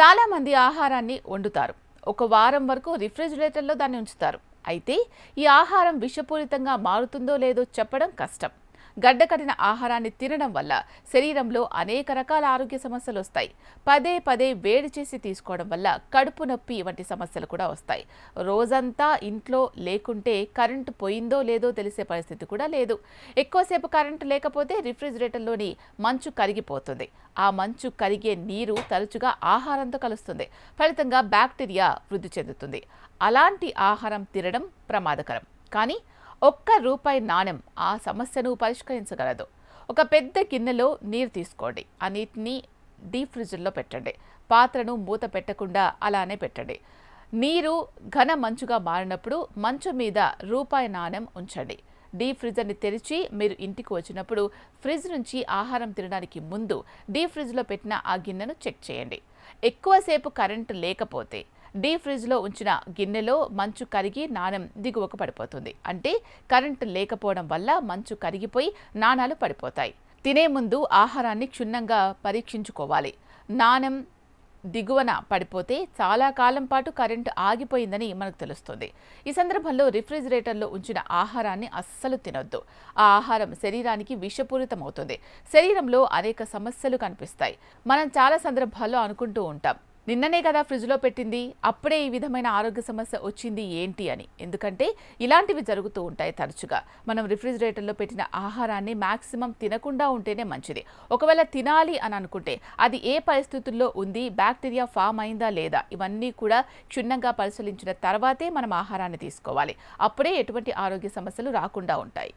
చాలామంది ఆహారాన్ని వండుతారు. ఒక వారం వరకు రిఫ్రిజిరేటర్లో దాన్ని ఉంచుతారు. అయితే ఈ ఆహారం విషపూరితంగా మారుతుందో లేదో చెప్పడం కష్టం. గడ్డకట్టిన ఆహారాన్ని తినడం వల్ల శరీరంలో అనేక రకాల ఆరోగ్య సమస్యలు వస్తాయి. పదే పదే వేడి చేసి తీసుకోవడం వల్ల కడుపు నొప్పి వంటి సమస్యలు కూడా వస్తాయి. రోజంతా ఇంట్లో లేకుంటే కరెంటు పోయిందో లేదో తెలిసే పరిస్థితి కూడా లేదు. ఎక్కువసేపు కరెంటు లేకపోతే రిఫ్రిజిరేటర్లోని మంచు కరిగిపోతుంది. ఆ మంచు కరిగే నీరు తరచుగా ఆహారంతో కలుస్తుంది. ఫలితంగా బ్యాక్టీరియా వృద్ధి చెందుతుంది. అలాంటి ఆహారం తినడం ప్రమాదకరం. కానీ ఒక్క రూపాయి నాణెం ఆ సమస్యను పరిష్కరించగలదు. ఒక పెద్ద గిన్నెలో నీరు తీసుకోండి. ఆ నీటిని డీప్ ఫ్రిడ్జ్లో పెట్టండి. పాత్రను మూత పెట్టకుండా అలానే పెట్టండి. నీరు ఘన మంచుగా మారినప్పుడు మంచు మీద రూపాయి నాణెం ఉంచండి. డీప్ ఫ్రిడ్జర్ని తెరిచి మీరు ఇంటికి వచ్చినప్పుడు ఫ్రిడ్జ్ నుంచి ఆహారం తినడానికి ముందు డీప్ ఫ్రిడ్జ్లో పెట్టిన ఆ గిన్నెను చెక్ చేయండి. ఎక్కువసేపు కరెంటు లేకపోతే డీప్ ఫ్రిడ్జ్లో ఉంచిన గిన్నెలో మంచు కరిగి నాణెం దిగువకు పడిపోతుంది. అంటే కరెంటు లేకపోవడం వల్ల మంచు కరిగిపోయి నాణాలు పడిపోతాయి. తినే ముందు ఆహారాన్ని క్షుణ్ణంగా పరీక్షించుకోవాలి. నాణెం దిగువన పడిపోతే చాలా కాలం పాటు కరెంటు ఆగిపోయిందని మనకు తెలుస్తుంది. ఈ సందర్భంలో రిఫ్రిజిరేటర్లో ఉంచిన ఆహారాన్ని అస్సలు తినొద్దు. ఆ ఆహారం శరీరానికి విషపూరితమవుతుంది. శరీరంలో అనేక సమస్యలు కనిపిస్తాయి. మనం చాలా సందర్భాల్లో అనుకుంటూ ఉంటాం. నిన్ననే కదా ఫ్రిడ్జ్లో పెట్టింది అప్పుడే ఈ విధమైన ఆరోగ్య సమస్య వచ్చింది ఏంటి అని. ఎందుకంటే ఇలాంటివి జరుగుతూ ఉంటాయి తరచుగా. మనం రిఫ్రిజిరేటర్లో పెట్టిన ఆహారాన్ని మాక్సిమం తినకుండా ఉంటేనే మంచిది. ఒకవేళ తినాలి అని అనుకుంటే అది ఏ పరిస్థితుల్లో ఉంది బ్యాక్టీరియా ఫామ్ అయిందా లేదా ఇవన్నీ కూడా క్షుణ్ణంగా పరిశీలించిన తర్వాతే మనం ఆహారాన్ని తీసుకోవాలి. అప్పుడే ఎటువంటి ఆరోగ్య సమస్యలు రాకుండా ఉంటాయి.